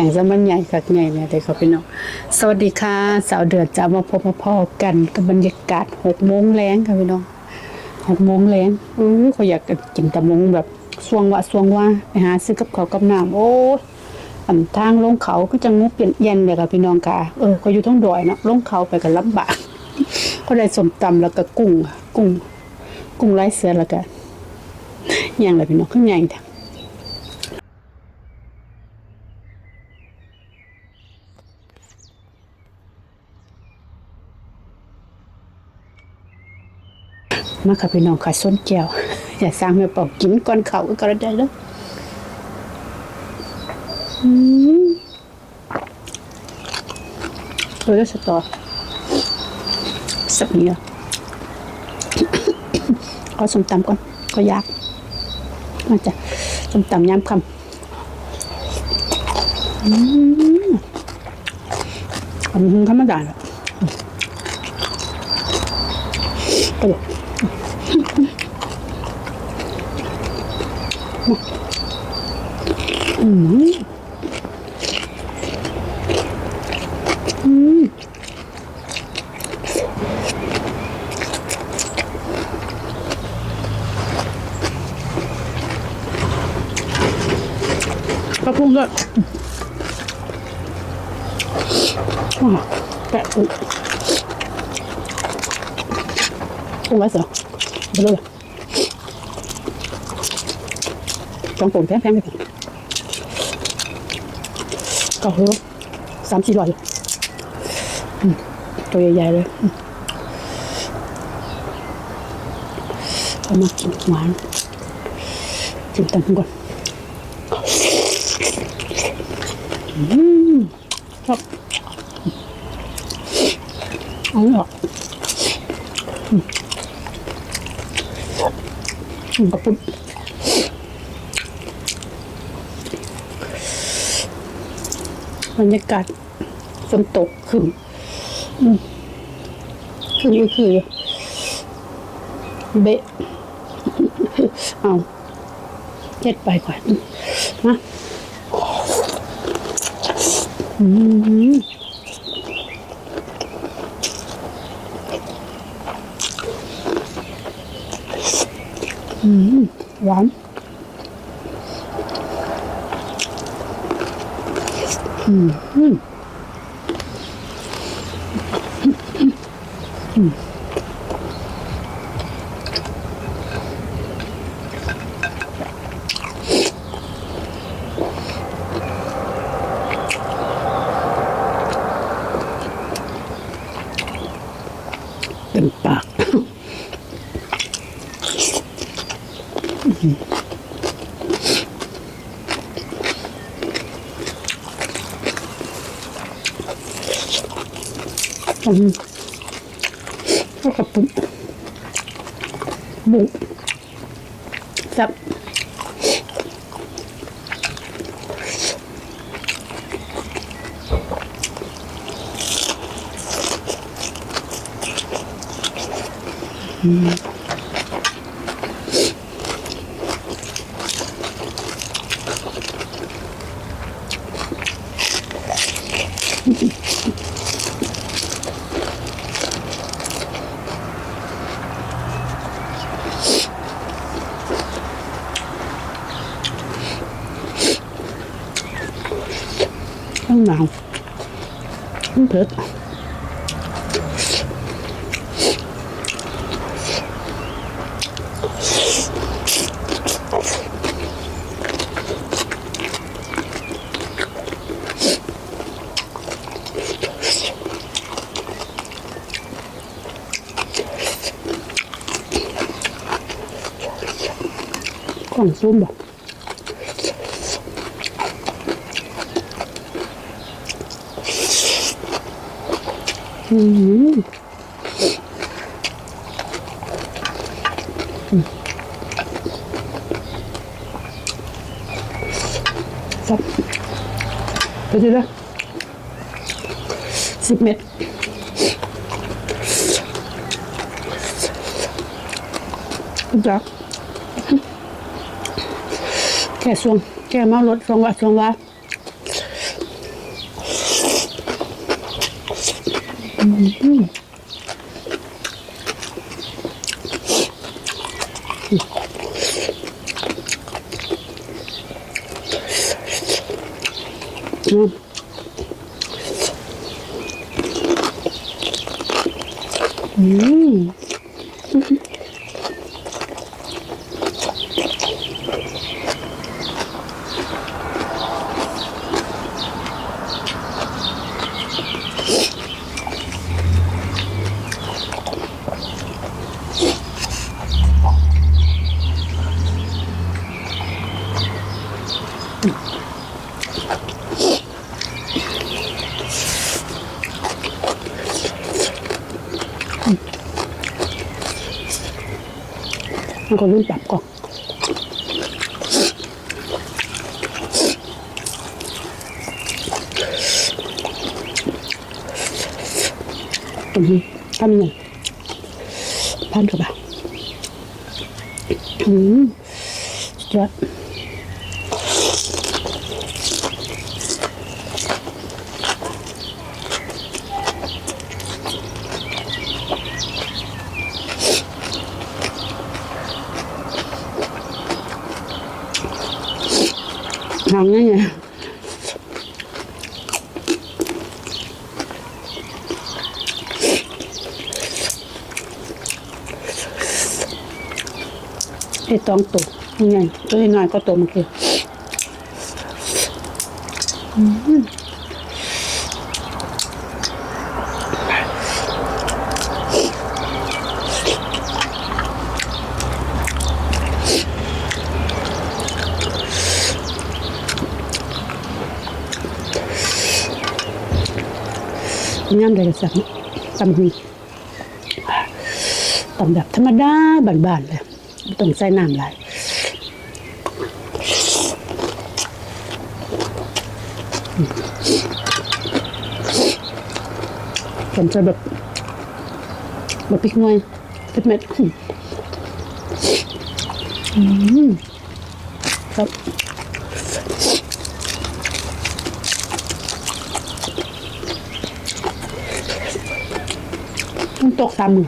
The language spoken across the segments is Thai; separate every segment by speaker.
Speaker 1: อย่างจะมันใหญ่คักใหญ่เนี่ยเด็กเขาพี่น้องสวัสดีค่ะสาวเดือดจะมาพบมาพ่อกันกับบรรยากาศหกโมงแรงค่ะพี่น้องหกโมงแรงอือเขาอยากกินตะมงแบบสวงวะสวงว่าไปหาซื้อกับเขากับน้ำโอ้ยอันทางลงเขาก็จะงบเปลี่ยนเย็นเลยค่ะพี่น้องค่ะเออก็อยู่ท้องดอยเนาะลงเขาไปกันลำบากก็ได้สมตำแล้วก็กุ้งกุ้งกุ้งไร้เสือแล้วก็อย่างไรพี่น้องข้างใหญ่แท้ มาค่ะพี่น้องค่ะส้นแก้วอย่าสร้างแม่เป่ากินก้อนเขาก็กระได้แล้วอืมเออสตอสับเนี้ยเอาส้มตำก่อนก็ยากมาจ้ะส้มตำยำคำอืมอันนี้ธรรมดาแหละ ก็เลยอืมอืมกระพุ้งด้ว ต้องไว้เสียไปเลยจองปุ่นแพงๆเลยก็เฮ้อสามสี่ร้อยตัวใหญ่ๆเลยอืมเอามากินหวานกินตังก่อนอืมครับอันนี้หรออืมอืมกระปุก บรรยากาศฝนตกขึ้นอืมขึ้นก็คือเบะเอาเจ็ดไปก่อนนะอืมอืมหวาน เต็มปาก อืมแล้วก็ปุ๊ บบุกซับข้างหนาวมันเผ็ดของ ซับไปทีละสิบเม็ดจักแค่สวงแค่เมารถสวงว่าสวงว่า อืมอื คนรุ่นรับก่อนตรงนี้ทำยังพันกับบางอืมยอด ทำยังไงไอ้ตองตกยังไงตัวน้อยก็ตกเมื่อกี้ อืมย่ำได้กระสับตำหูตำแบบธรรมดาบานๆเลยไม่ต้องใส่น้ำหลายผมจะแบบแบบพริกหน่วยพริกเม็ดครับ ต้องตกสามมือ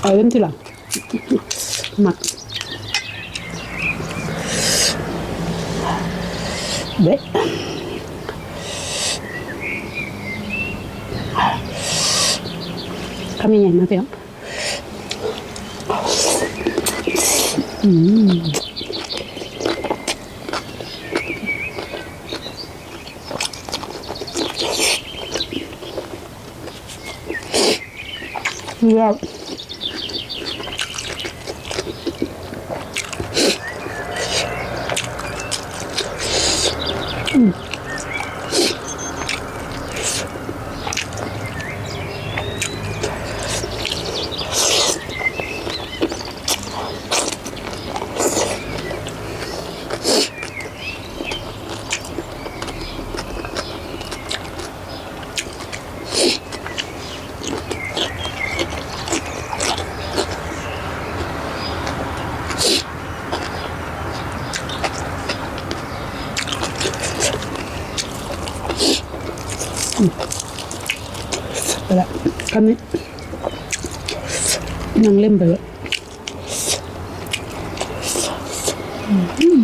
Speaker 1: เอาเล่นทีหลังหมักเด็ดทำยังไงมาเพียงอืมเยี่ยม Mm-hmm. คำนี้นั่งเล่นไปเลยอืม